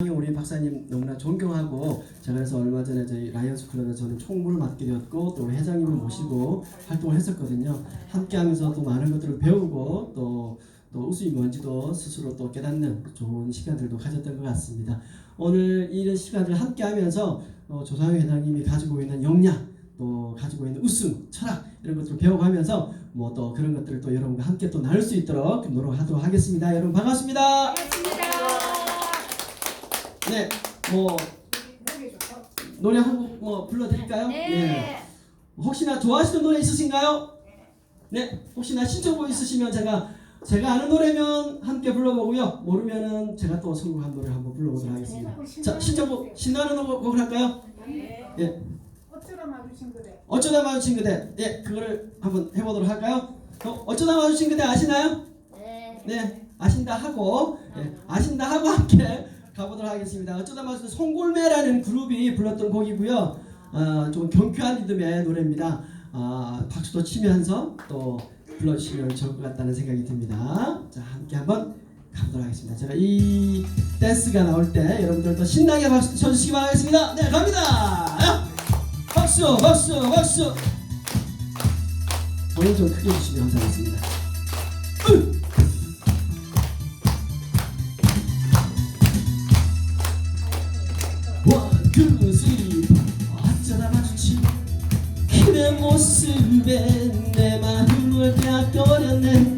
우리 박사님 너무나 존경하고 제가 그래서 얼마 전에 저희 라이언스 클럽에 저는 총무를 맡게 되었고 또 우리 회장님을 모시고 활동을 했었거든요. 함께하면서 또 많은 것들을 배우고 또, 또 웃음이 뭔지도 스스로 또 깨닫는 좋은 시간들도 가졌던 것 같습니다. 오늘 이런 시간을 함께하면서 어, 조상희 회장님이 가지고 있는 역량 또 가지고 있는 웃음, 철학 이런 것들을 배워가면서 뭐 또 그런 것들을 또 여러분과 함께 또 나눌 수 있도록 노력하도록 하겠습니다. 여러분 반갑습니다. 네, 뭐 노래 한 곡 뭐 불러드릴까요? 네. 혹시나 좋아하시는 노래 있으신가요? 네, 혹시나 신청곡 있으시면 제가 제가 아는 노래면 함께 불러보고요. 모르면은 제가 또 선곡한 노래 한번 불러보도록 하겠습니다. 자, 신청곡 신나는 곡- 곡을 할까요? 예, 어쩌다 마주친 그대 어쩌다 마주친 그대. 예, 그거를 한번 해보도록 할까요? 어, 어쩌다 마주친 그대 아시나요? 네. 네, 아신다 하고 예, 아신다 하고 함께 가보도록 하겠습니다. 어쩌다 마주친 송골매라는 그룹이 불렀던 곡이고요. 어, 좀 경쾌한 리듬의 노래입니다. 아, 박수도 치면서 또 불러주시면 좋을 것 같다는 생각이 듭니다. 자, 함께 한번 가보도록 하겠습니다. 제가 이 댄스가 나올 때 여러분들도 신나게 박수 쳐주시기 바라겠습니다. 네, 갑니다. 박수, 박수, 박수. 오늘 좀 크게 주시면 감사하겠습니다. 으! Three, four. 어쩌다 마주친 그대 모습에 내 마음을 빼앗겨버렸네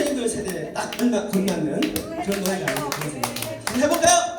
선생님들 세대에 딱 걸맞, 걸맞는 그런 노래가 생각입니다 한번 해볼까요?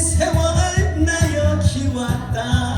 세월 나여 기왔다.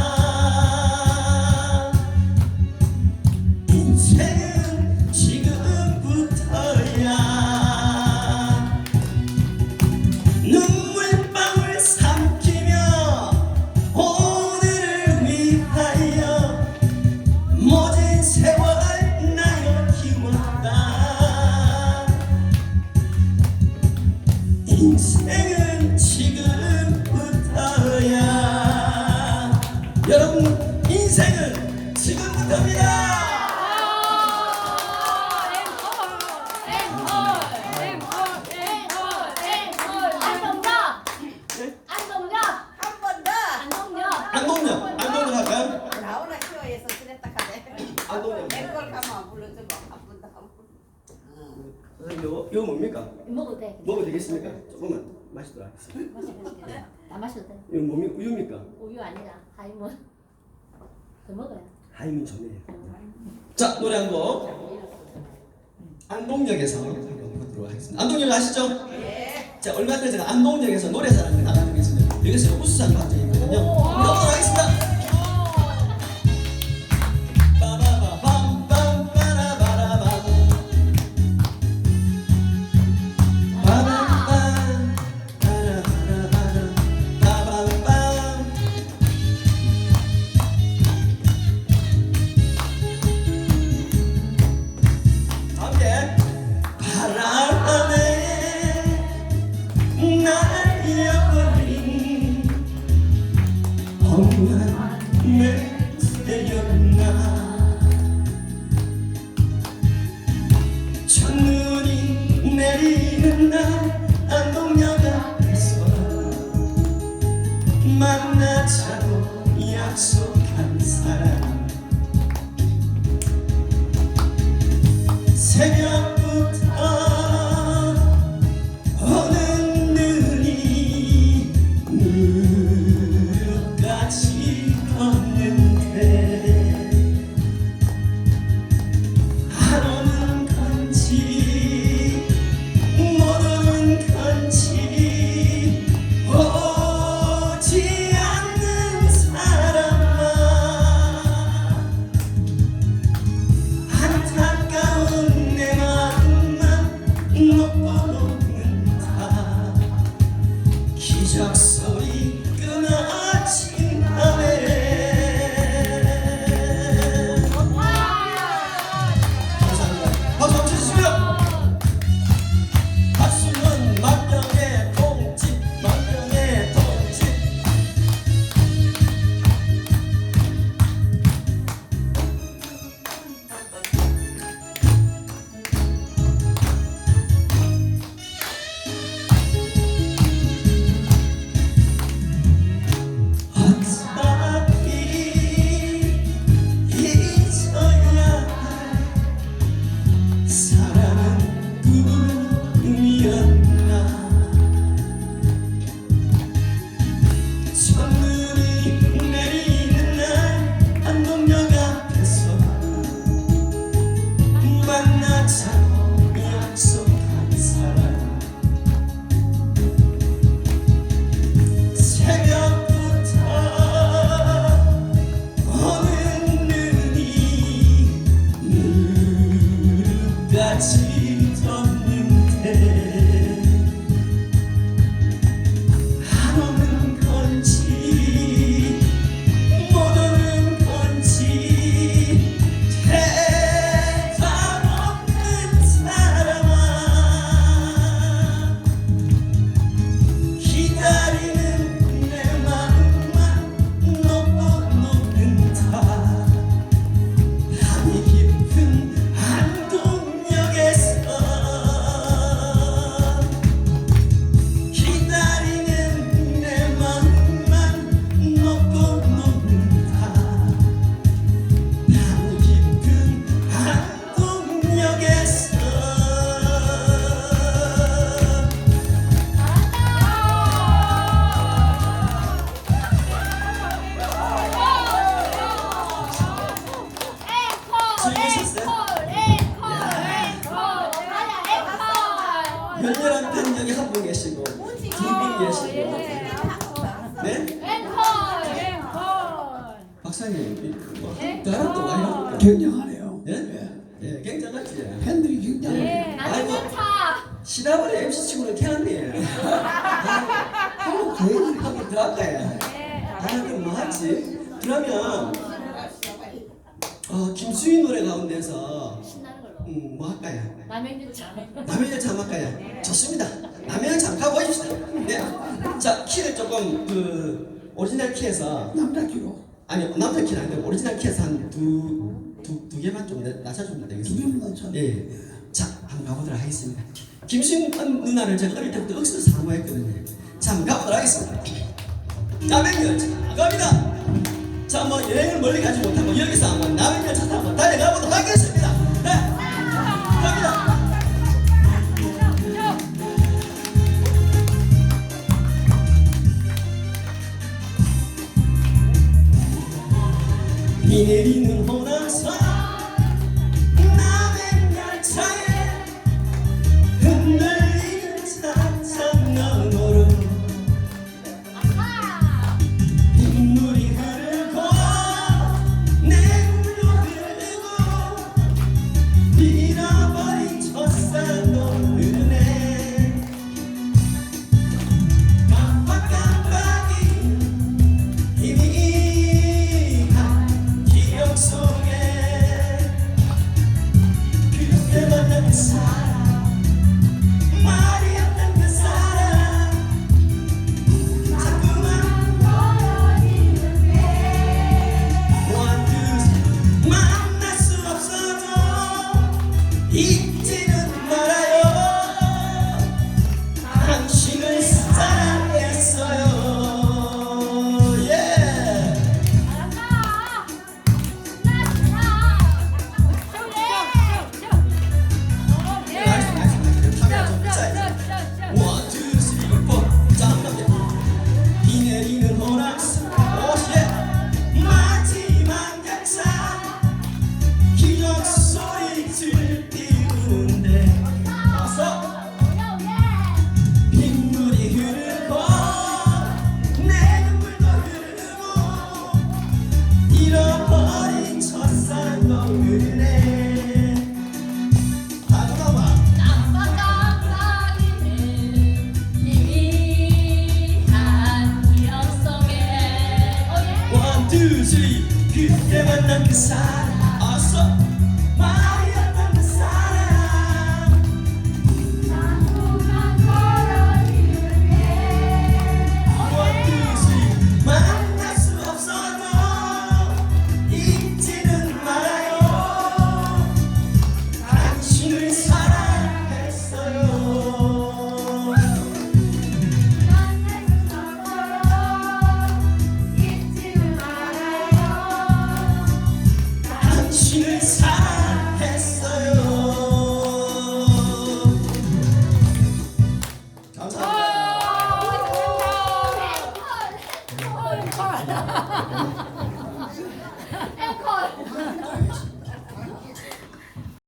마시도록 하겠습니다. 마셔보시겠어요? 마셔도 돼. 이건 몸이 우유입니까? 우유 아니라 하이몬. 더 먹어요. 하이민 전이에요. 음. 자 노래 한 곡. 안동역에서 한번 보도록 하겠습니다. 안동역 아시죠? 자 얼마 전에 제가 안동역에서 노래사랑을 나가는 게 있습니다. 여기서 우수한 감정이거든요. 한번 보도록 하겠습니다. 굉장하네요. 예? 예, 굉장하지 팬들이 굉장해. 아이고 시다버리 MC 치고는 캐한데 한번 그 얘기 하긴 더 할까요? 아 그럼 뭐 하지? 그러면 어, 김수희 노래 가운데서. 음, 뭐 할까요? 남의 참 할까요? 좋습니다. 남의 잠깐 보여줍시다. 네. 자 키를 조금 그 오리지널 키에서 남자 키로 아니 남자 키는 아닌데 오리지널 키에서 한두두 두 개만 좀 낮- 낮춰주면 두 되겠습니다. 개만 낮춰. 예. 자 한번 가보도록 하겠습니다. 김수인 누나를 제가 어릴 때부터 억수로 사모했거든요. 자 한번 가보도록 하겠습니다. 남행열 자 갑니다. 자뭐 여행을 멀리 가지 못하고 여기서 한번 남행열 차 타고 한번 달려가보도록 하겠습니다. 비 내리는 Children's